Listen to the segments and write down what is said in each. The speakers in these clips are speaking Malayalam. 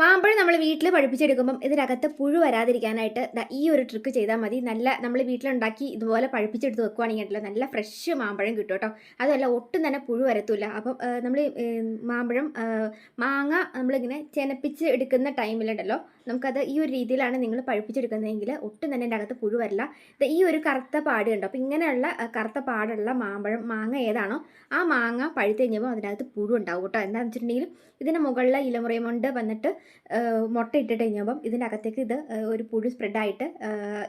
മാമ്പഴം നമ്മൾ വീട്ടിൽ പഴുപ്പിച്ചെടുക്കുമ്പം ഇതിനകത്ത് പുഴു വരാതിരിക്കാനായിട്ട് ഈ ഒരു ട്രിക്ക് ചെയ്താൽ മതി. നല്ല നമ്മൾ വീട്ടിലുണ്ടാക്കി ഇതുപോലെ പഴുപ്പിച്ചെടുത്ത് വെക്കുവാണെങ്കിൽ നല്ല ഫ്രഷ് മാമ്പഴം കിട്ടും കേട്ടോ. അതല്ല ഒട്ടും തന്നെ പുഴു വരത്തില്ല. അപ്പം നമ്മൾ മാമ്പഴം മാങ്ങ നമ്മളിങ്ങനെ ചെനപ്പിച്ച് എടുക്കുന്ന ടൈമിലുണ്ടല്ലോ. നമുക്കത് ഈ ഒരു രീതിയിലാണ് നിങ്ങൾ പഴുപ്പിച്ചെടുക്കുന്നതെങ്കിൽ ഒട്ടും തന്നെ എന്റെ അകത്ത് പുഴു വരില്ല. ഈ ഒരു കറുത്ത പാട് കണ്ടോ? അപ്പം ഇങ്ങനെയുള്ള കറുത്ത പാടുള്ള മാമ്പഴം മാങ്ങ ഏതാണോ ആ മാങ്ങ പഴുത്ത് കഴിഞ്ഞപ്പോൾ അതിനകത്ത് പുഴു ഉണ്ടാവും കേട്ടോ. എന്താണെന്ന് വെച്ചിട്ടുണ്ടെങ്കിൽ ഇതിന് മുകളിലെ ഇലമുറയും കൊണ്ട് വന്നിട്ട് മുട്ട ഇട്ടിട്ട് കഴിഞ്ഞപ്പം ഇതിനകത്തേക്ക് ഇത് ഒരു പുഴു സ്പ്രെഡായിട്ട്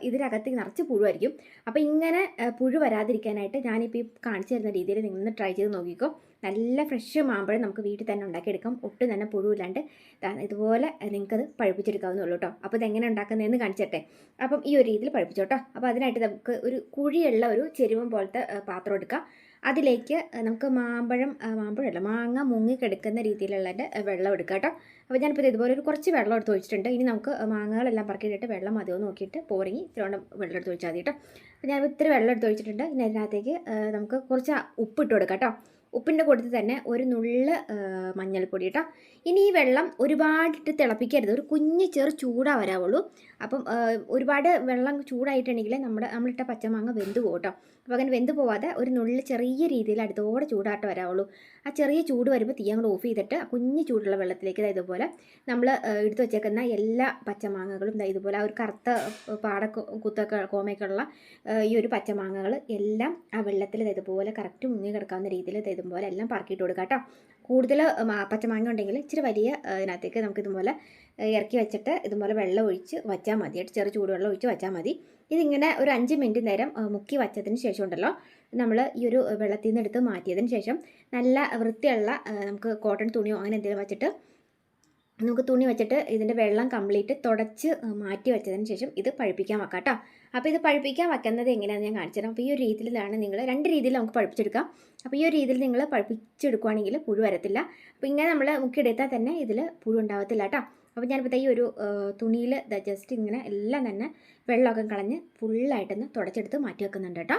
ഇതിനകത്തേക്ക് നിറച്ച് പുഴുവായിരിക്കും. അപ്പോൾ ഇങ്ങനെ പുഴു വരാതിരിക്കാനായിട്ട് ഞാനിപ്പോൾ ഈ കാണിച്ചു തരുന്ന രീതിയിൽ നിങ്ങളൊന്ന് ട്രൈ ചെയ്ത് നോക്കിക്കോ. നല്ല ഫ്രഷ് മാമ്പഴം നമുക്ക് വീട്ടിൽ തന്നെ ഉണ്ടാക്കിയെടുക്കാം. ഒട്ടും തന്നെ പുഴുവില്ലാണ്ട് ഇതുപോലെ നിങ്ങൾക്കത് പഴുപ്പിച്ചെടുക്കാവുന്നേ ഉള്ളൂ കേട്ടോ അപ്പോൾ ഇതെങ്ങനെ ഉണ്ടാക്കുന്നതെന്ന് കാണിച്ചട്ടെ. അപ്പം ഈ ഒരു രീതിയിൽ പഴുപ്പിച്ചോട്ടോ അപ്പോൾ അതിനായിട്ട് നമുക്ക് ഒരു കുഴിയുള്ള ഒരു ചെരുവം പോലത്തെ പാത്രം എടുക്കാം. അതിലേക്ക് നമുക്ക് മാമ്പഴം മാമ്പഴമല്ല മാങ്ങ മുങ്ങിക്കെടുക്കുന്ന രീതിയിലുള്ള വെള്ളം എടുക്കുക കേട്ടോ. അപ്പോൾ ഞാനിപ്പോൾ ഇത് ഇതുപോലെ ഒരു കുറച്ച് വെള്ളം എടുത്ത് ഒഴിച്ചിട്ടുണ്ട്. ഇനി നമുക്ക് മാങ്ങകളെല്ലാം പറക്കിയിട്ടിട്ട് വെള്ളം മതിയോ നോക്കിയിട്ട് പോരങ്ങി ഇത്രയോണ്ട് വെള്ളം എടുത്ത് ഒഴിച്ചാൽ മതി കേട്ടോ. അപ്പോൾ ഞാൻ ഇത്തിരി വെള്ളം എടുത്ത് ഒഴിച്ചിട്ടുണ്ട്. ഇനി അതിനകത്തേക്ക് നമുക്ക് കുറച്ച് ഉപ്പ് ഇട്ട് കൊടുക്കാം കേട്ടോ. ഉപ്പിന്റെ കൂട്ടത്തിൽ തന്നെ ഒരു നുള്ള് മഞ്ഞൾപ്പൊടി കേട്ടോ. ഇനി ഈ വെള്ളം ഒരുപാടിട്ട് തിളപ്പിക്കരുത്. ഒരു കുഞ്ഞ് ചെറു ചൂടാ വരാവുള്ളൂ. അപ്പം ഒരുപാട് വെള്ളം ചൂടായിട്ടുണ്ടെങ്കിൽ നമ്മുടെ നമ്മളിട്ട പച്ചമാങ്ങ വെന്ത് പോകും കേട്ടോ. അപ്പോൾ അങ്ങനെ വെന്ത് പോവാതെ ഒരു നുള്ളിൽ ചെറിയ രീതിയിൽ അടുത്തോടെ ചൂടായിട്ട് വരാവുള്ളൂ. ആ ചെറിയ ചൂട് വരുമ്പോൾ തീ അങ്ങോട്ട് ഓഫ് ചെയ്തിട്ട് കുഞ്ഞ് ചൂടുള്ള വെള്ളത്തിലേക്ക് ദാ ഇതുപോലെ നമ്മൾ എടുത്തു വെച്ചേക്കുന്ന എല്ലാ പച്ചമാങ്ങകളും ദാ ഇതുപോലെ ആ ഒരു കറുത്ത പാട കുത്തൊക്കെ കോമയൊക്കെ ഉള്ള ഈ ഒരു പച്ചമാങ്ങകൾ എല്ലാം ആ വെള്ളത്തിൽ ഇതുപോലെ കറക്റ്റ് മുങ്ങി കിടക്കാവുന്ന രീതിയിൽ ഇതുപോലെ എല്ലാം പറക്കിയിട്ട് കൊടുക്കാം കേട്ടോ കൂടുതൽ പച്ചമാങ്ങ ഉണ്ടെങ്കിൽ ഇച്ചിരി വലിയ ഇതിനകത്തേക്ക് നമുക്ക് ഇതുപോലെ ഇറക്കി വെച്ചിട്ട് ഇതുപോലെ വെള്ളം ഒഴിച്ച് വച്ചാൽ മതി. ചെറു ചൂടുവെള്ളം ഒഴിച്ച് വച്ചാൽ മതി. ഇതിങ്ങനെ ഒരു അഞ്ച് മിനിറ്റ് നേരം മുക്കി വച്ചതിന് ശേഷം ഉണ്ടല്ലോ നമ്മൾ ഈ ഒരു വെള്ളത്തിൽ നിന്ന് എടുത്ത് മാറ്റിയതിന് ശേഷം നല്ല വൃത്തിയുള്ള നമുക്ക് കോട്ടൺ തുണിയോ അങ്ങനെ എന്തെങ്കിലും വെച്ചിട്ട് നമുക്ക് തുണി വെച്ചിട്ട് ഇതിന്റെ വെള്ളം കംപ്ലീറ്റ് തുടച്ച് മാറ്റി വെച്ചതിന് ശേഷം ഇത് പഴുപ്പിക്കാൻ വെക്കാം കേട്ടോ. അപ്പോൾ ഇത് പഴുപ്പിക്കാൻ വെക്കുന്നത് എങ്ങനെയാണെന്ന് ഞാൻ കാണിച്ചു തരാം. അപ്പോൾ ഈ ഒരു രീതിയിലാണ് നിങ്ങൾ രണ്ട് രീതിയിൽ നമുക്ക് പഴുപ്പിച്ചെടുക്കാം. അപ്പോൾ ഈ ഒരു രീതിയിൽ നിങ്ങൾ പഴുപ്പിച്ചെടുക്കുവാണെങ്കിൽ പുഴു വരത്തില്ല. അപ്പോൾ ഇങ്ങനെ നമ്മൾ മുക്കിയെടുത്താൽ തന്നെ ഇതിൽ പുഴു ഉണ്ടാവത്തില്ല കേട്ടോ. അപ്പോൾ ഞാനിപ്പോൾ ഈ ഒരു തുണിയിൽ ജസ്റ്റ് ഇങ്ങനെ എല്ലാം തന്നെ വെള്ളമൊക്കെ കളഞ്ഞ് ഫുള്ളായിട്ടൊന്ന് തുടച്ചെടുത്ത് മാറ്റി വെക്കുന്നുണ്ട് കേട്ടോ.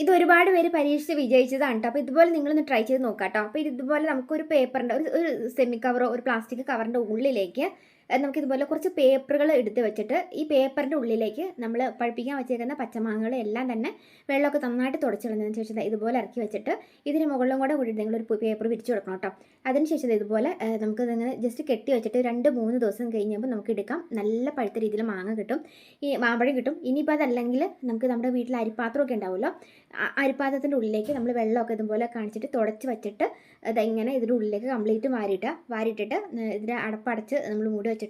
ഇത് ഒരുപാട് പേര് പരീക്ഷിച്ച് വിജയിച്ചതാണ് കേട്ടോ അപ്പോൾ ഇതുപോലെ നിങ്ങളൊന്ന് ട്രൈ ചെയ്ത് നോക്കാം കേട്ടോ അപ്പോൾ ഇതുപോലെ നമുക്കൊരു പേപ്പറിന്റെ ഒരു ഒരു സെമി കവറോ ഒരു പ്ലാസ്റ്റിക് കവറിന്റെ ഉള്ളിലേക്ക് ഏഹ് നമുക്ക് ഇതുപോലെ കുറച്ച് പേപ്പറുകൾ എടുത്ത് വെച്ചിട്ട് ഈ പേപ്പറിന്റെ ഉള്ളിലേക്ക് നമ്മൾ പഴുപ്പിക്കാൻ വെച്ചേക്കുന്ന പച്ചമാങ്ങകൾ എല്ലാം തന്നെ വെള്ളമൊക്കെ നന്നായിട്ട് തുടച്ചിടുന്നതിന് ശേഷം ഇതുപോലെ ഇറക്കി വെച്ചിട്ട് ഇതിന് മുകളിലും കൂടെ കൂടി ഒരു പേപ്പർ വിരിച്ചു കൊടുക്കണം കേട്ടോ. അതിനുശേഷം ഇതുപോലെ നമുക്ക് ഇങ്ങനെ ജസ്റ്റ് കെട്ടി വെച്ചിട്ട് രണ്ട് മൂന്ന് ദിവസം കഴിഞ്ഞപ്പോൾ നമുക്ക് എടുക്കാം. നല്ല പഴുത്ത രീതിയിൽ മാങ്ങ കിട്ടും. ഈ മാമ്പഴം കിട്ടും. ഇനിയിപ്പോൾ അതല്ലെങ്കിൽ നമുക്ക് നമ്മുടെ വീട്ടിൽ അരിപ്പാത്രമൊക്കെ ഉണ്ടാവുമല്ലോ. അരിപ്പാത്രത്തിന്റെ ഉള്ളിലേക്ക് നമ്മൾ വെള്ളമൊക്കെ ഇതുപോലെ കാണിച്ചിട്ട് തുടച്ച് വെച്ചിട്ട് അത് ഇങ്ങനെ ഇതിന്റെ ഉള്ളിലേക്ക് കംപ്ലീറ്റ് വാരിയിട്ട് വാരിയിട്ടിട്ട് ഇതിന്റെ അടപ്പടച്ച് നമ്മൾ മൂടി വെച്ചിട്ട്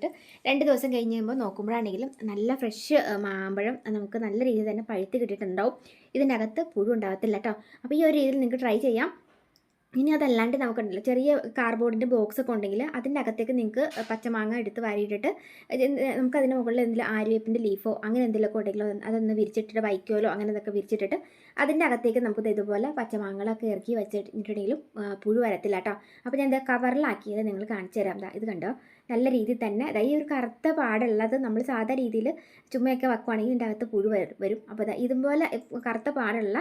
രണ്ട് ദിവസം കഴിഞ്ഞ് കഴിയുമ്പോൾ നോക്കുമ്പോഴാണെങ്കിലും നല്ല ഫ്രഷ് മാമ്പഴം നമുക്ക് നല്ല രീതിയിൽ തന്നെ പഴുത്ത് കിട്ടിയിട്ടുണ്ടാവും. ഇതിന്റെ അകത്ത് പുഴു ഉണ്ടാകത്തില്ല കേട്ടോ അപ്പോൾ ഈ ഒരു രീതിയിൽ നിങ്ങൾക്ക് ട്രൈ ചെയ്യാം. ഇനി അതല്ലാണ്ട് നമുക്കുണ്ടല്ലോ ചെറിയ കാർഡ്ബോർഡിന്റെ ബോക്സ് ഒക്കെ ഉണ്ടെങ്കിൽ അതിന്റെ അകത്തേക്ക് നിങ്ങൾക്ക് പച്ചമാങ്ങ എടുത്ത് വാരിയിട്ടിട്ട് നമുക്ക് അതിന്റെ മുകളിൽ എന്തെങ്കിലും ആര്യവേപ്പിന്റെ ലീഫോ അങ്ങനെ എന്തെങ്കിലുമൊക്കെ ഉണ്ടെങ്കിലോ അതൊന്ന് വിരിച്ചിട്ടിട്ട് വൈക്കോലോ അങ്ങനെ ഇതൊക്കെ വിരിച്ചിട്ടിട്ട് അതിന്റെ അകത്തേക്ക് നമുക്ക് ഇതുപോലെ പച്ചമാങ്ങകളൊക്കെ ഇറക്കി വെച്ചിട്ടുണ്ടെങ്കിലും പുഴു വരത്തില്ല കേട്ടോ അപ്പോൾ ഞാൻ ഇത് കവറിലാക്കിയത് നിങ്ങൾ കാണിച്ചു തരാം. ഇത് കണ്ടോ? നല്ല രീതിയിൽ തന്നെ ഈ ഒരു കറുത്ത പാടുള്ളത് നമ്മൾ സാധാ രീതിയിൽ ചുമ്മയൊക്കെ വെക്കുവാണെങ്കിൽ ഇതിന്റെ അകത്ത് പുഴു വരും. അപ്പോൾ ഇതുപോലെ കറുത്ത പാടുള്ള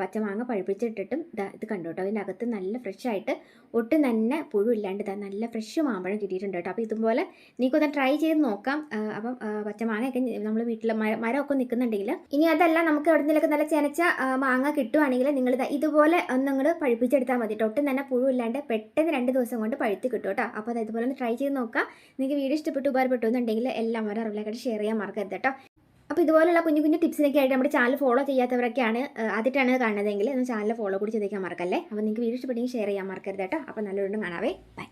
പച്ചമാങ്ങ പഴുപ്പിച്ചിട്ടിട്ടും ഇതാ ഇത് കണ്ടു കേട്ടോ അതിന്റെ അകത്ത് നല്ല ഫ്രഷ് ആയിട്ട് ഒട്ടും തന്നെ പുഴുവില്ലാണ്ട് തന്നെ നല്ല ഫ്രഷ് മാമ്പഴം കിട്ടിയിട്ടുണ്ട് കേട്ടോ. അപ്പോൾ ഇതുപോലെ നീക്കൊന്ന് ട്രൈ ചെയ്ത് നോക്കാം. അപ്പം പച്ചമാങ്ങയൊക്കെ നമ്മൾ വീട്ടിൽ മര മരമൊക്കെ നിൽക്കുന്നുണ്ടെങ്കിൽ ഇനി അതല്ല നമുക്ക് എവിടെ നിന്നൊക്കെ നല്ല ചെനച്ച മാങ്ങ കിട്ടുവാണെങ്കിൽ നിങ്ങൾ ഇതുപോലെ ഒന്ന് നിങ്ങൾ പഴുപ്പിച്ചെടുത്താൽ മതി കേട്ടോ. ഒട്ടും തന്നെ പുഴുവില്ലാണ്ട് പെട്ടെന്ന് രണ്ട് ദിവസം കൊണ്ട് പഴുത്ത് കിട്ടും കേട്ടോ. അപ്പോൾ അത് ഇതുപോലെ ഒന്ന് ട്രൈ ചെയ്ത് നോക്കാം. നിങ്ങൾക്ക് വീഡിയോ ഇഷ്ടപ്പെട്ടു ഉപകാരപ്പെട്ടു എന്നുണ്ടെങ്കിൽ എല്ലാം വരെ അറിവിലേക്കായിട്ട് ഷെയർ ചെയ്യാൻ മറക്കരുത് കേട്ടോ. അപ്പോൾ ഇതുപോലുള്ള കുഞ്ഞു കുഞ്ഞു ടിപ്സിനൊക്കെ ആയിട്ട് നമ്മുടെ ചാനൽ ഫോളോ ചെയ്യാത്തവരൊക്കെയാണ് ആദ്യമായിട്ടാണ് കാണുന്നതെങ്കിൽ ചാനൽ ഫോളോ കൂടി ചെയ്തേക്കാൻ മറക്കല്ലേ? അപ്പോൾ നിങ്ങൾക്ക് വീഡിയോ ഇഷ്ടപ്പെട്ടെങ്കിൽ ഷെയർ ചെയ്യാൻ മറക്കരുത് കേട്ടോ. അപ്പോൾ നല്ലൊരു കാണാവേ. ബൈ